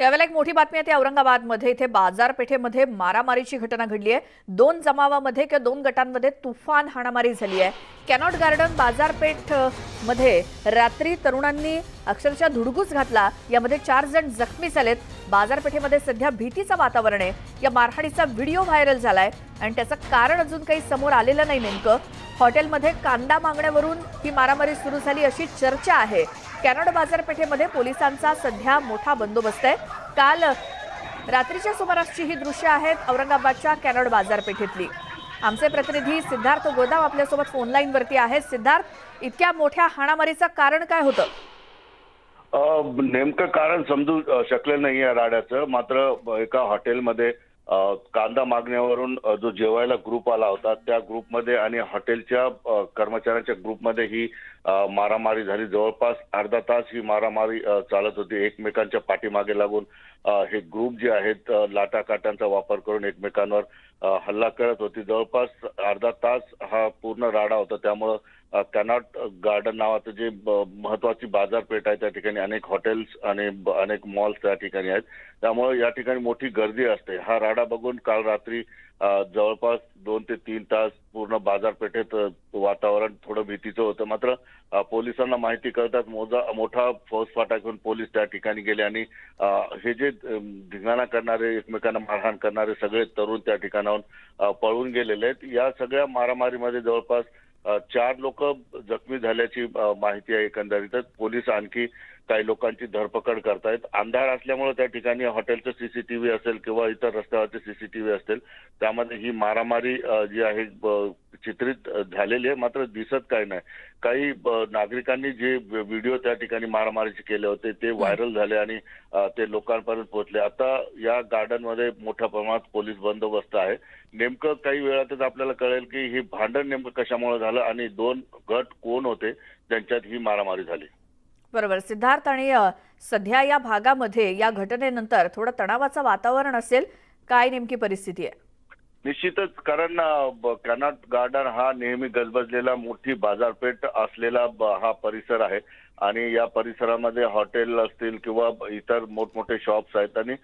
यावेळेला एक मोठी बातमी येते औरंगाबादमध्ये. इथे बाजारपेठेमध्ये मारामारीची घटना घडली आहे. दोन जमावामध्ये किंवा दोन गटांमध्ये तुफान हाणामारी झाली आहे. कॅनॉट गार्डन बाजारपेठमध्ये रात्री तरुणांनी अक्षरशः धुडगूस घातला. यामध्ये चार जण जखमी झालेत. बाजारपेठेमध्ये सध्या भीतीचं वातावरण आहे. या मारहाणीचा व्हिडिओ व्हायरल झालाय. आणि त्याचं कारण अजून काही समोर आलेलं नाही नेमकं. हॉटेलमध्ये कांदा मागण्यावरून ही मारामारी सुरू झाली अशी चर्चा आहे. कॅनॉड बाजारपेठेमध्ये पोलिसांचा सध्या मोठा बंदोबस्त आहे. काल रात्रीच्या सुमारासची ही दृश्य आहेत औरंगाबादच्या कॅनॉड बाजारपेठेतली. आमचे प्रतिनिधी सिद्धार्थ गोदाम आपल्यासोबत फोनलाईन वरती आहेत. सिद्धार्थ इतक्या मोठ्या हाणामारीचं कारण काय होतं? नेमकं कारण समजू शकलं नाही या राड्याचं. मात्र एका हॉटेलमध्ये कांदा मागण्यावरून जो जेवायला ग्रुप आला होता त्या ग्रुपमध्ये आणि हॉटेलच्या कर्मचाऱ्यांच्या ग्रुपमध्ये ही मारामारी झाली. जवळपास अर्धा तास ही मारामारी चालत होती. एकमेकांच्या पाठीमागे लागून हे ग्रुप जे आहेत अ, लाटाकाटांचा वापर करून एकमेकांवर हल्ला करत होती. जवळपास अर्धा तास हा पूर्ण राडा होता. त्यामुळं कॅनॉट गार्डन नावाचं जे महत्वाची बाजारपेठ आहे त्या ठिकाणी अनेक हॉटेल्स आणि अनेक मॉल्स त्या ठिकाणी आहेत. त्यामुळे या ठिकाणी मोठी गर्दी असते. हा राडा बघून काल रात्री जवळपास दोन ते तीन तास पूर्ण बाजारपेठेत वातावरण थोडं भीतीचं होतं. मात्र पोलिसांना माहिती कळतात मोजा मोठा फौजफाटा घेऊन पोलीस त्या ठिकाणी गेले आणि हे जे धिंगाणा करणारे एकमेकांना मारहाण करणारे सगळे तरुण त्या ठिकाणाहून पळून गेलेले आहेत. या सगळ्या मारामारीमध्ये जवळपास चार लोक जखमी झाल्याची माहिती आहे एकंदरीतच. पोलीस आणखी काही लोकांची धरपकड करतायत. अंधार असल्यामुळे त्या ठिकाणी हॉटेलचं सीसीटीव्ही असेल किंवा इतर रस्त्यावरचे सीसीटीव्ही असतील त्यामध्ये ही मारामारी जी आहे चित्रित झालेली आहे. मात्र दिसत काही नाही. काही नागरिकांनी जे व्हिडिओ त्या ठिकाणी मारामारीचे केले होते ते व्हायरल झाले आणि ते लोकांपर्यंत पोहोचले. आता या गार्डनमध्ये मोठ्या प्रमाणात पोलीस बंदोबस्त आहे. नेमकं काही वेळातच आपल्याला कळेल की ही भांडण नेमकं कशामुळे झालं आणि दोन गट कोण होते ज्यांच्यात ही मारामारी झाली. बरोबर. सिद्धार्थ आणि सध्या या भागामध्ये या घटनेनंतर थोडं तणावाचं वातावरण असेल काय नेमकी परिस्थिती आहे? निश्चितच कारण कॅनॉट गार्डन हा नेहमी गजबजलेला मोठी बाजारपेठ असलेला हा परिसर आहे. आणि या परिसरामध्ये हॉटेल असतील किंवा इतर मोठमोठे शॉप्स आहेत. आणि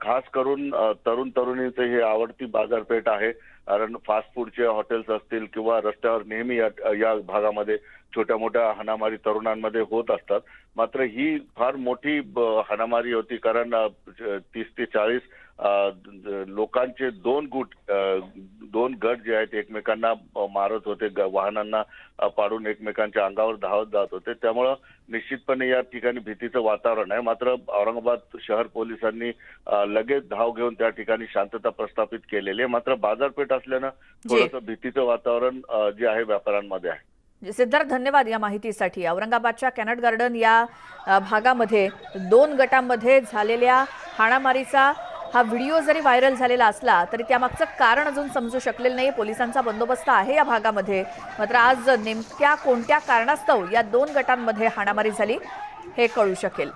खास करून तरुण तरुणींचे ही आवडती बाजारपेठ आहे. कारण फास्ट फूडचे हॉटेल्स असतील किंवा रस्त्यावर नेहमी या भागामध्ये छोट्या मोठ्या हाणामारी तरुणांमध्ये होत असतात. मात्र ही फार मोठी हाणामारी होती. कारण तीस ते चाळीस लोकांचे दोन गुट दोन गट जे आहेत एकमेकांना मारत होते वाहनांना पाडून एकमेकांच्या अंगावर धावत जात होते. त्यामुळं निश्चितपणे या ठिकाणी भीतीचं वातावरण आहे. मात्र औरंगाबाद शहर पोलिसांनी लगेच धाव घेऊन त्या ठिकाणी शांतता प्रस्थापित केलेली आहे. मात्र बाजारपेठ असल्यानं थोडंसं भीतीचं वातावरण जे आहे व्यापाऱ्यांमध्ये आहे. सिद्धार्थ धन्यवाद या माहितीसाठी. औरंगाबादच्या कॅनट गार्डन या भागामध्ये दोन गटांमध्ये झालेल्या हाणामारीचा हा व्हिडिओ जरी व्हायरल झालेला असला तरी त्यामागचं कारण अजून समजू शकलेलं नाही पोलिसांचा बंदोबस्त आहे या भागामध्ये. मात्र आज नेमक्या कोणत्या कारणास्तव या दोन गटांमध्ये हाणामारी झाली हे कळू शकेल.